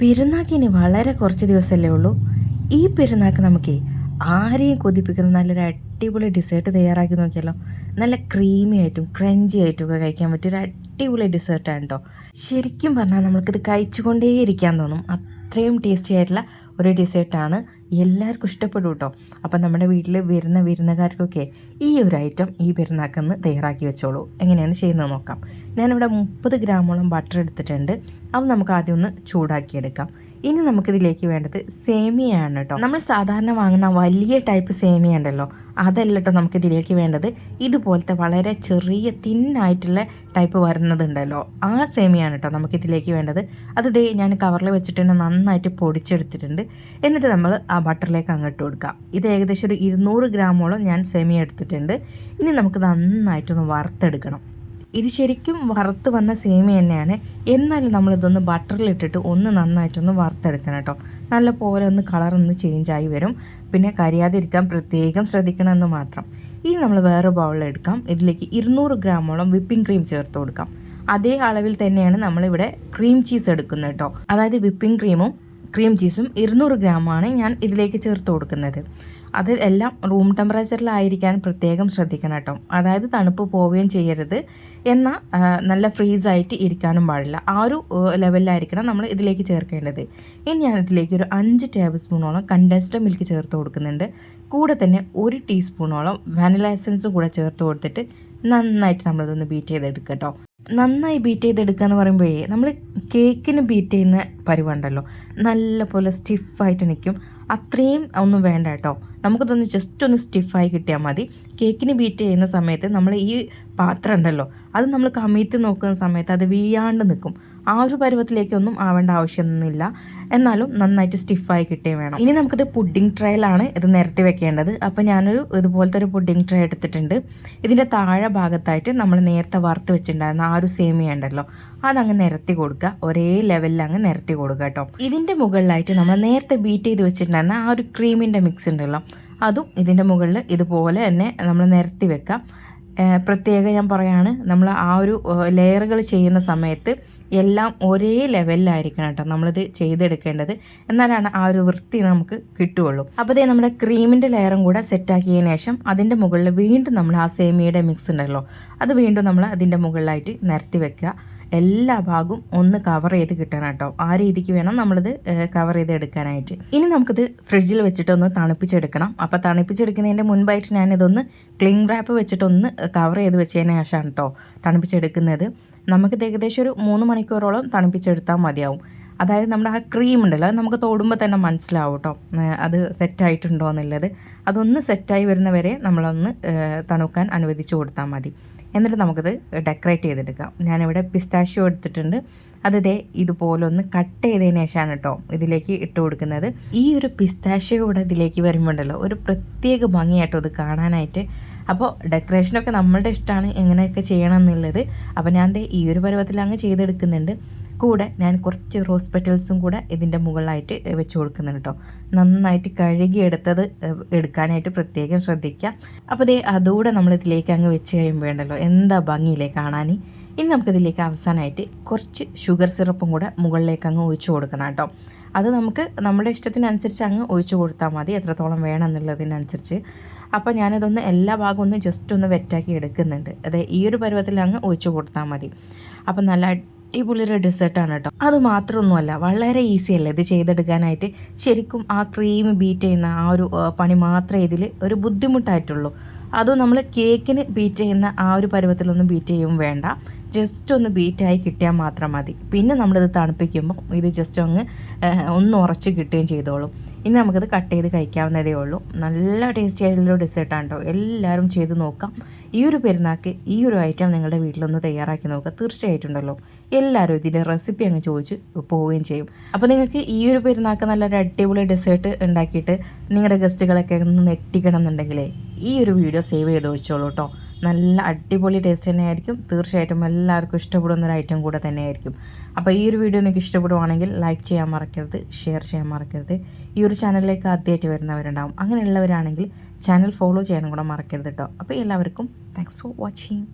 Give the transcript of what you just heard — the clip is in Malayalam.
പെരുന്നാൾക്ക് ഇനി വളരെ കുറച്ച് ദിവസമല്ലേ ഉള്ളൂ. ഈ പെരുന്നാക്ക് നമുക്ക് ആരെയും കൊതിപ്പിക്കുന്ന നല്ലൊരു അടിപൊളി ഡിസേർട്ട് തയ്യാറാക്കി നോക്കിയാലോ. നല്ല ക്രീമി ആയിട്ടും ക്രഞ്ചി ആയിട്ടും ഒക്കെ കഴിക്കാൻ പറ്റിയ ഒരു അടിപൊളി ഡിസേർട്ടാണ് കേട്ടോ ശരിക്കും പറഞ്ഞാൽ നമുക്കിത് കഴിച്ചുകൊണ്ടേ ഇരിക്കാൻ തോന്നും. അത്രയും ടേസ്റ്റി ആയിട്ടുള്ള ഒരു ഡെസേർട്ടാണ് എല്ലാവർക്കും ഇഷ്ടപ്പെടും കേട്ടോ. അപ്പം നമ്മുടെ വീട്ടിൽ വരുന്ന വിരുന്നുകാർക്കൊക്കെ ഈ ഒരു ഐറ്റം ഈ പെരുന്നാക്കെന്ന് തയ്യാറാക്കി വെച്ചോളൂ. എങ്ങനെയാണ് ചെയ്യുന്നത് നോക്കാം. ഞാനിവിടെ മുപ്പത് ഗ്രാമോളം ബട്ടർ എടുത്തിട്ടുണ്ട്. അത് നമുക്ക് ആദ്യം ഒന്ന് ചൂടാക്കിയെടുക്കാം. ഇനി നമുക്കിതിലേക്ക് വേണ്ടത് സേമിയയാണ് കേട്ടോ. നമ്മൾ സാധാരണ വാങ്ങുന്ന വലിയ ടൈപ്പ് സേമിയ ഉണ്ടല്ലോ. അതല്ല കേട്ടോ നമുക്ക് ഇതിലേക്ക് വേണ്ടത്. ഇതുപോലത്തെ വളരെ ചെറിയ തിന്നായിട്ടുള്ള ടൈപ്പ് വരുന്നതുണ്ടല്ലോ. ആ സേമിയാണ് കേട്ടോ നമുക്ക് ഇതിലേക്ക് വേണ്ടത്. അത് ദേ ഞാൻ കവറിൽ വെച്ചിട്ട് തന്നെ നന്നായിട്ട് പൊടിച്ചെടുത്തിട്ടുണ്ട്. എന്നിട്ട് നമ്മൾ ആ ബട്ടറിലേക്ക് അങ്ങോട്ട് കൊടുക്കാം. ഇത് ഏകദേശം ഒരു ഇരുന്നൂറ് ഗ്രാമോളം ഞാൻ സേമിയ എടുത്തിട്ടുണ്ട്. ഇനി നമുക്ക് നന്നായിട്ടൊന്ന് വറുത്തെടുക്കണം. ഇത് ശരിക്കും വറുത്ത് വന്ന സേമി തന്നെയാണ്. എന്നാലും നമ്മളിതൊന്ന് ബട്ടറിലിട്ടിട്ട് ഒന്ന് നന്നായിട്ടൊന്ന് വറുത്തെടുക്കണം കേട്ടോ. നല്ല പോലെ ഒന്ന് കളറൊന്ന് ചേഞ്ച് ആയി വരും. പിന്നെ കരിയാതിരിക്കാൻ പ്രത്യേകം ശ്രദ്ധിക്കണമെന്ന് മാത്രം. ഇനി നമ്മൾ വേറെ ബൗളിലെടുക്കാം ഇതിലേക്ക് ഇരുന്നൂറ് ഗ്രാമോളം വിപ്പിംഗ് ക്രീം ചേർത്ത് കൊടുക്കാം. അതേ അളവിൽ തന്നെയാണ് നമ്മളിവിടെ ക്രീം ചീസ് എടുക്കുന്നത് കേട്ടോ. അതായത് വിപ്പിംഗ് ക്രീമും ക്രീം ചീസും ഇരുന്നൂറ് ഗ്രാമാണ് ഞാൻ ഇതിലേക്ക് ചേർത്ത് കൊടുക്കുന്നത്. അത് എല്ലാം റൂം ടെമ്പറേച്ചറിലായിരിക്കാൻ പ്രത്യേകം ശ്രദ്ധിക്കണം കേട്ടോ. അതായത് തണുപ്പ് പോവുകയും ചെയ്യരുത്. എന്നാൽ നല്ല ഫ്രീസായിട്ട് ഇരിക്കാനും പാടില്ല. ആ ഒരു ലെവലിലായിരിക്കണം നമ്മൾ ഇതിലേക്ക് ചേർക്കേണ്ടത്. ഇനി ഞാൻ ഇതിലേക്ക് ഒരു അഞ്ച് ടേബിൾ സ്പൂണോളം കണ്ടൻസ്ഡ് മിൽക്ക് ചേർത്ത് കൊടുക്കുന്നുണ്ട്. കൂടെ തന്നെ ഒരു ടീസ്പൂണോളം വാനില എസൻസ് കൂടെ ചേർത്ത് കൊടുത്തിട്ട് നന്നായിട്ട് നമ്മളിതൊന്ന് ബീറ്റ് ചെയ്തെടുക്കുക കേട്ടോ. നന്നായി ബീറ്റ് ചെയ്തെടുക്കുക എന്ന് പറയുമ്പോഴേ നമ്മൾ കേക്കിന് ബീറ്റ് ചെയ്യുന്ന പരിവുണ്ടല്ലോ. നല്ല പോലെ സ്റ്റിഫായിട്ട് നിൽക്കും അത്രയും ഒന്നും വേണ്ട കേട്ടോ. നമുക്കിതൊന്ന് ജസ്റ്റ് ഒന്ന് സ്റ്റിഫായി കിട്ടിയാൽ മതി. കേക്കിന് ബീറ്റ് ചെയ്യുന്ന സമയത്ത് നമ്മൾ ഈ പാത്രം ഉണ്ടല്ലോ അത് നമ്മൾ കമീത്ത് നോക്കുന്ന സമയത്ത് അത് വീയാണ്ട് നിൽക്കും ആ ഒരു പരുവത്തിലേക്കൊന്നും ആവേണ്ട ആവശ്യമൊന്നുമില്ല. എന്നാലും നന്നായിട്ട് സ്റ്റിഫായി കിട്ടുകയും വേണം. ഇനി നമുക്കിത് പുഡിംഗ് ട്രയലാണ് ഇത് നിരത്തി വെക്കേണ്ടത്. അപ്പോൾ ഞാനൊരു ഇതുപോലത്തെ ഒരു പുഡിംഗ് ട്രേ എടുത്തിട്ടുണ്ട്. ഇതിന്റെ താഴെ ഭാഗത്തായിട്ട് നമ്മൾ നേരത്തെ വറുത്ത് വെച്ചിട്ടുണ്ടായിരുന്ന ആ ഒരു സേമിയ ഉണ്ടല്ലോ അതങ്ങ് നിരത്തി കൊടുക്കുക. ഒരേ ലെവലിൽ അങ്ങ് നിരത്തി കൊടുക്കുക കേട്ടോ. ഇതിന്റെ മുകളിലായിട്ട് നമ്മൾ നേരത്തെ ബീറ്റ് ചെയ്ത് വെച്ചിട്ടുണ്ടായിരുന്ന ആ ഒരു ക്രീമിന്റെ മിക്സ് ഉണ്ടല്ലോ അതും ഇതിന്റെ മുകളിൽ ഇതുപോലെ തന്നെ നമ്മൾ നിരത്തി വെക്കാം പ്രത്യേകം ഞാൻ പറയാണ് നമ്മൾ ആ ഒരു ലെയറുകൾ ചെയ്യുന്ന സമയത്ത് എല്ലാം ഒരേ ലെവലിലായിരിക്കണം കേട്ടോ നമ്മളിത് ചെയ്തെടുക്കേണ്ടത്. എന്നാലാണ് ആ ഒരു വൃത്തി നമുക്ക് കിട്ടുകയുള്ളൂ. അപ്പോൾ ഇതേ നമ്മുടെ ക്രീമിന്റെ ലെയറും കൂടെ സെറ്റാക്കിയതിന് ശേഷം അതിന്റെ മുകളിൽ വീണ്ടും നമ്മൾ ആ സേമിയയുടെ മിക്സ് ഉണ്ടല്ലോ അത് വീണ്ടും നമ്മൾ അതിന്റെ മുകളിലായിട്ട് നിരത്തി വെക്കുക. എല്ലാ ഭാഗവും ഒന്ന് കവർ ചെയ്ത് കിട്ടണം കേട്ടോ. ആ രീതിക്ക് വേണം നമ്മളിത് കവർ ചെയ്ത് എടുക്കാനായിട്ട്. ഇനി നമുക്കിത് ഫ്രിഡ്ജിൽ വെച്ചിട്ട് ഒന്ന് തണുപ്പിച്ചെടുക്കണം. അപ്പോൾ തണുപ്പിച്ചെടുക്കുന്നതിന്റെ മുൻപായിട്ട് ഞാനിതൊന്ന് ക്ലിങ് റാപ്പ് വെച്ചിട്ടൊന്ന് കവർ ചെയ്ത് വെച്ചതിന് ശേഷമാണ് കേട്ടോ തണുപ്പിച്ചെടുക്കുന്നത്. നമുക്കിത് ഏകദേശം ഒരു മൂന്ന് മണിക്കൂറോളം തണുപ്പിച്ചെടുത്താൽ മതിയാവും. അതായത് നമ്മുടെ ആ ക്രീം ഉണ്ടല്ലോ അത് നമുക്ക് തോടുമ്പോൾ തന്നെ മനസ്സിലാവും കേട്ടോ. അത് സെറ്റായിട്ടുണ്ടോ എന്നുള്ളത്. അതൊന്ന് സെറ്റായി വരുന്നവരെ നമ്മളൊന്ന് തണുക്കാൻ അനുവദിച്ചു കൊടുത്താൽ മതി. എന്നിട്ട് നമുക്കത് ഡെക്കറേറ്റ് ചെയ്തെടുക്കാം. ഞാനിവിടെ പിസ്താഷ്യോ എടുത്തിട്ടുണ്ട്. അത് ഇതേ ഇതുപോലെ ഒന്ന് കട്ട് ചെയ്തതിന് ശേഷമാണ് കേട്ടോ ഇതിലേക്ക് ഇട്ട് കൊടുക്കുന്നത്. ഈ ഒരു പിസ്താഷ്യോ കൂടെ ഇതിലേക്ക് വരുമ്പോണ്ടല്ലോ ഒരു പ്രത്യേക ഭംഗിയായിട്ടോ അത് കാണാനായിട്ട്. അപ്പോൾ ഡെക്കറേഷനൊക്കെ നമ്മളുടെ ഇഷ്ടമാണ് എങ്ങനെയൊക്കെ ചെയ്യണം എന്നുള്ളത്. അപ്പോൾ ഞാൻ ഈ ഒരു പരുവത്തിൽ അങ്ങ് ചെയ്തെടുക്കുന്നുണ്ട്. കൂടെ ഞാൻ കുറച്ച് റോസ് പെറ്റൽസും കൂടെ ഇതിന്റെ മുകളിലായിട്ട് വെച്ച് കൊടുക്കുന്നുണ്ട് കേട്ടോ നന്നായിട്ട് കഴുകിയെടുത്തത് എടുക്കാനായിട്ട് പ്രത്യേകം ശ്രദ്ധിക്കുക അപ്പോൾ ഇതേ അതുകൂടെ നമ്മൾ ഇതിലേക്ക് അങ്ങ് വെച്ച് കഴിയുമ്പോഴല്ലോ എന്താ ഭംഗിയില്ലേ കാണാൻ ഇനി നമുക്കിതിലേക്ക് അവസാനമായിട്ട് കുറച്ച് ഷുഗർ സിറപ്പും കൂടെ മുകളിലേക്ക് അങ്ങ് ഒഴിച്ചു കൊടുക്കണം കേട്ടോ അത് നമുക്ക് നമ്മുടെ ഇഷ്ടത്തിനനുസരിച്ച് അങ്ങ് ഒഴിച്ചു കൊടുത്താൽ മതി എത്രത്തോളം വേണം എന്നുള്ളതിനനുസരിച്ച് അപ്പോൾ ഞാനതൊന്ന് എല്ലാ ഭാഗവും ഒന്ന് ജസ്റ്റ് ഒന്ന് വെറ്റാക്കി എടുക്കുന്നുണ്ട്. അതായത് ഈ ഒരു പരുവത്തിൽ അങ്ങ് ഒഴിച്ചു കൊടുത്താൽ മതി. അപ്പം നല്ല അടിപൊളിയൊരു ഡെസേർട്ടാണ് കേട്ടോ. അത് മാത്രമൊന്നുമല്ല വളരെ ഈസി അല്ല ഇത് ചെയ്തെടുക്കാനായിട്ട്? ശരിക്കും ആ ക്രീം ബീറ്റ് ചെയ്യുന്ന ആ ഒരു പണി മാത്രമേ ഇതിൽ ഒരു ബുദ്ധിമുട്ടായിട്ടുള്ളൂ. അതും നമ്മൾ കേക്കിന് ബീറ്റ് ചെയ്യുന്ന ആ ഒരു പരുവത്തിലൊന്നും ബീറ്റ് ചെയ്യും വേണ്ട. ജസ്റ്റ് ഒന്ന് ബീറ്റായി കിട്ടിയാൽ മാത്രം മതി. പിന്നെ നമ്മളിത് തണുപ്പിക്കുമ്പോൾ ഇത് ജസ്റ്റ് ഒന്ന് ഒന്ന് ഉറച്ച് കിട്ടുകയും ചെയ്തോളും. ഇനി നമുക്കത് കട്ട് ചെയ്ത് കഴിക്കാവുന്നതേ ഉള്ളൂ. നല്ല ടേസ്റ്റി ആയിട്ടുള്ള ഡെസേർട്ടാണ് കേട്ടോ എല്ലാവരും ചെയ്ത് നോക്കാം. ഈ ഒരു പെരുന്നാൾക്ക് ഈ ഒരു ഐറ്റം നിങ്ങളുടെ വീട്ടിലൊന്ന് തയ്യാറാക്കി നോക്കുക. തീർച്ചയായിട്ടുണ്ടല്ലോ എല്ലാവരും ഇതിന്റെ റെസിപ്പി അങ്ങ് ചോദിച്ച് പോവുകയും ചെയ്യും. അപ്പോൾ നിങ്ങൾക്ക് ഈ ഒരു പെരുന്നാൾക്ക് നല്ലൊരു അടിപൊളി ഡെസേർട്ട് ഉണ്ടാക്കിയിട്ട് നിങ്ങളുടെ ഗസ്റ്റുകളൊക്കെ ഒന്ന് നെട്ടിക്കണം എന്നുണ്ടെങ്കിലേ ഈ ഒരു വീഡിയോ സേവ് ചെയ്ത് വെച്ചോളൂ കേട്ടോ നല്ല അടിപൊളി ടേസ്റ്റ് തന്നെയായിരിക്കും. തീർച്ചയായിട്ടും എല്ലാവർക്കും ഇഷ്ടപ്പെടുന്ന ഒരു ഐറ്റം കൂടെ തന്നെയായിരിക്കും. അപ്പോൾ ഈ ഒരു വീഡിയോ നിങ്ങൾക്ക് ഇഷ്ടപ്പെടുവാണെങ്കിൽ ലൈക്ക് ചെയ്യാൻ മറക്കരുത് ഷെയർ ചെയ്യാൻ മറക്കരുത്. ഈ ഒരു ചാനലിലേക്ക് ആദ്യമായിട്ട് വരുന്നവരുണ്ടാവും. അങ്ങനെയുള്ളവരാണെങ്കിൽ ചാനൽ ഫോളോ ചെയ്യാനും കൂടെ മറക്കരുത് കേട്ടോ അപ്പോൾ എല്ലാവർക്കും താങ്ക്സ് ഫോർ വാച്ചിങ്